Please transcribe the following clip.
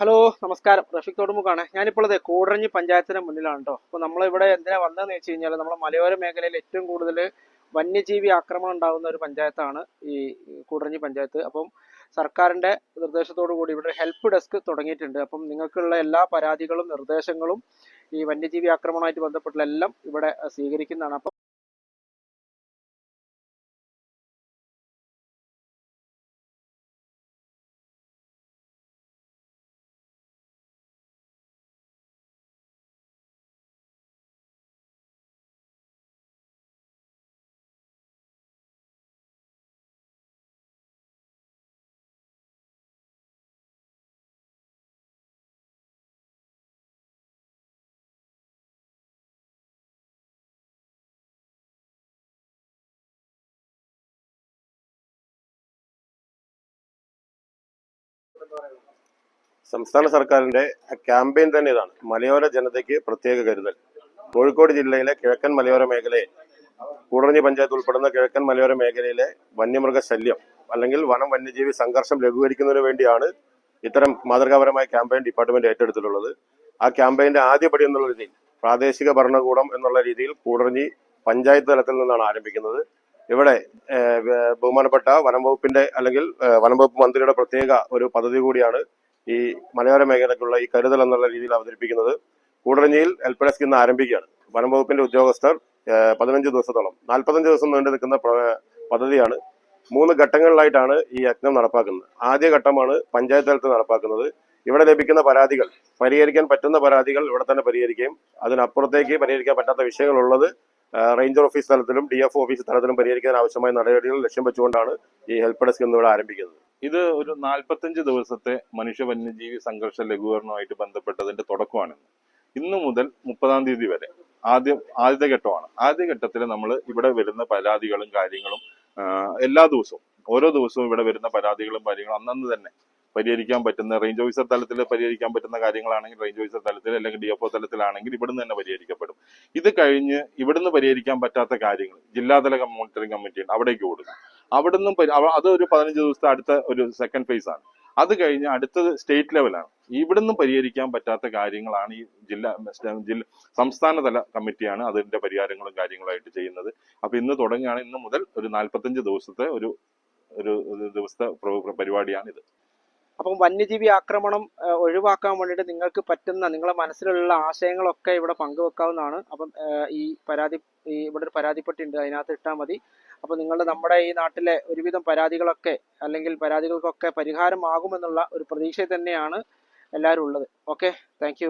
Hello നമസ്കാരം. റഫീഖ് തോടുമുഖാണ് ഞാനിപ്പോൾ അതെ കൂടരഞ്ഞി പഞ്ചായത്തിന് മുന്നിലാണ് കേട്ടോ അപ്പോൾ നമ്മളിവിടെ എന്തിനാ വന്നതെന്ന് വെച്ച് കഴിഞ്ഞാൽ നമ്മുടെ മലയോര മേഖലയിൽ ഏറ്റവും കൂടുതൽ വന്യജീവി ആക്രമണം ഉണ്ടാകുന്ന ഒരു പഞ്ചായത്താണ് ഈ കൂടരഞ്ഞി പഞ്ചായത്ത്. അപ്പം സർക്കാരിന്റെ നിർദ്ദേശത്തോടു കൂടി ഇവിടെ ഹെൽപ്പ് ഡെസ്ക് തുടങ്ങിയിട്ടുണ്ട്. അപ്പം നിങ്ങൾക്കുള്ള എല്ലാ പരാതികളും നിർദ്ദേശങ്ങളും ഈ വന്യജീവി ആക്രമണമായിട്ട് ബന്ധപ്പെട്ടുള്ള എല്ലാം ഇവിടെ സ്വീകരിക്കുന്നതാണ്. അപ്പം സംസ്ഥാന സർക്കാരിന്റെ ക്യാമ്പയിൻ തന്നെ ഇതാണ്. മലയോര ജനതയ്ക്ക് പ്രത്യേക കരുതൽ. കോഴിക്കോട് ജില്ലയിലെ കിഴക്കൻ മലയോര മേഖലയിൽ കൂടറഞ്ഞി പഞ്ചായത്ത് ഉൾപ്പെടുന്ന കിഴക്കൻ മലയോര മേഖലയിലെ വന്യമൃഗ ശല്യം അല്ലെങ്കിൽ വനം വന്യജീവി സംഘർഷം ലഘൂകരിക്കുന്നതിന് വേണ്ടിയാണ് ഇത്തരം മാതൃകാപരമായ ക്യാമ്പയിൻ ഡിപ്പാർട്ട്മെന്റ് ഏറ്റെടുത്തിട്ടുള്ളത്. ആ ക്യാമ്പയിന്റെ ആദ്യപടി എന്നുള്ള രീതിയിൽ പ്രാദേശിക ഭരണകൂടം എന്നുള്ള രീതിയിൽ കൂടറഞ്ഞി പഞ്ചായത്ത് തലത്തിൽ നിന്നാണ് ആരംഭിക്കുന്നത്. ഇവിടെ ബഹുമാനപ്പെട്ട വനം വകുപ്പിന്റെ അല്ലെങ്കിൽ വനം വകുപ്പ് മന്ത്രിയുടെ പ്രത്യേക ഒരു പദ്ധതി കൂടിയാണ് ഈ മലയോര മേഖലയ്ക്കുള്ള ഈ കരുതൽ എന്നുള്ള രീതിയിൽ അവതരിപ്പിക്കുന്നത്. കൂടരഞ്ഞിയിൽ ഹെൽപ്പ് ഡെസ്ക് ഇന്ന് ആരംഭിക്കുകയാണ്. വനം വകുപ്പിന്റെ ഉദ്യോഗസ്ഥർ പതിനഞ്ച് ദിവസത്തോളം നാൽപ്പത്തഞ്ച് ദിവസം നീണ്ടു നിൽക്കുന്ന പദ്ധതിയാണ്. മൂന്ന് ഘട്ടങ്ങളിലായിട്ടാണ് ഈ യജ്ഞം നടപ്പാക്കുന്നത്. ആദ്യ ഘട്ടമാണ് പഞ്ചായത്ത് തലത്തിൽ നടപ്പാക്കുന്നത്. ഇവിടെ ലഭിക്കുന്ന പരാതികൾ പരിഹരിക്കാൻ പറ്റുന്ന പരാതികൾ ഇവിടെ തന്നെ പരിഹരിക്കുകയും അതിനപ്പുറത്തേക്ക് പരിഹരിക്കാൻ പറ്റാത്ത വിഷയങ്ങളുള്ളത് റേഞ്ചർ ഓഫീസ് തലത്തിലും ഡി എഫ് ഓഫീസ് തലത്തിലും പരിഹരിക്കാൻ ആവശ്യമായ നടപടികൾ ലക്ഷ്യം വെച്ചുകൊണ്ടാണ് ഈ ഹെൽപ്പ് ഡെസ്ക് എന്നിവിടെ ആരംഭിക്കുന്നത്. ഇത് ഒരു നാൽപ്പത്തഞ്ച് ദിവസത്തെ മനുഷ്യ വന്യജീവി സംഘർഷ ലഘൂകരണവുമായിട്ട് ബന്ധപ്പെട്ടതിന്റെ തുടക്കമാണ് ഇന്ന് മുതൽ മുപ്പതാം തീയതി വരെ ആദ്യം ആദ്യത്തെ ഘട്ടമാണ്. ആദ്യ ഘട്ടത്തിൽ നമ്മൾ ഇവിടെ വരുന്ന പരാതികളും കാര്യങ്ങളും എല്ലാ ദിവസവും ഓരോ ദിവസവും ഇവിടെ വരുന്ന പരാതികളും കാര്യങ്ങളും അന്നന്ന് തന്നെ പരിഹരിക്കാൻ പറ്റുന്ന റേഞ്ച് ഓഫീസർ തലത്തിൽ പരിഹരിക്കാൻ പറ്റുന്ന കാര്യങ്ങളാണെങ്കിൽ റേഞ്ച് ഓഫീസർ തലത്തിൽ അല്ലെങ്കിൽ ഡി എഫ് തലത്തിലാണെങ്കിൽ ഇവിടുന്ന് തന്നെ പരിഹരിക്കപ്പെടും. ഇത് കഴിഞ്ഞ് ഇവിടുന്ന് പരിഹരിക്കാൻ പറ്റാത്ത കാര്യങ്ങൾ. ജില്ലാതല മോണിറ്ററിംഗ് കമ്മിറ്റി ഉണ്ട്. അവിടേക്ക് കൊടുക്കും അവിടുന്ന് അത് ഒരു പതിനഞ്ച് ദിവസത്തെ അടുത്ത ഒരു സെക്കൻഡ് ഫേസ് ആണ്. അത് കഴിഞ്ഞ് അടുത്തത് സ്റ്റേറ്റ് ലെവലാണ് ഇവിടുന്ന് പരിഹരിക്കാൻ പറ്റാത്ത കാര്യങ്ങളാണ് ഈ ജില്ലാ ജില്ല സംസ്ഥാനതല കമ്മിറ്റിയാണ് അതിന്റെ പരിഹാരങ്ങളും കാര്യങ്ങളായിട്ട് ചെയ്യുന്നത്. അപ്പൊ ഇന്ന് തുടങ്ങുകയാണ്. ഇന്ന് മുതൽ ഒരു നാൽപ്പത്തഞ്ച് ദിവസത്തെ ഒരു ഒരു ദിവസത്തെ ഇത് അപ്പം വന്യജീവി ആക്രമണം ഒഴിവാക്കാൻ വേണ്ടിയിട്ട് നിങ്ങൾക്ക് പറ്റുന്ന നിങ്ങളെ മനസ്സിലുള്ള ആശയങ്ങളൊക്കെ ഇവിടെ പങ്കുവെക്കാവുന്നതാണ്. അപ്പം ഈ പരാതി ഈ ഇവിടെ ഒരു പരാതിപ്പെട്ടിണ്ട് അതിനകത്ത് ഇട്ടാൽ മതി. അപ്പൊ നിങ്ങൾ നമ്മുടെ ഈ നാട്ടിലെ ഒരുവിധം പരാതികളൊക്കെ അല്ലെങ്കിൽ പരാതികൾക്കൊക്കെ പരിഹാരമാകുമെന്നുള്ള ഒരു പ്രതീക്ഷ തന്നെയാണ് എല്ലാവരും ഉള്ളത്. ഓക്കെ? താങ്ക്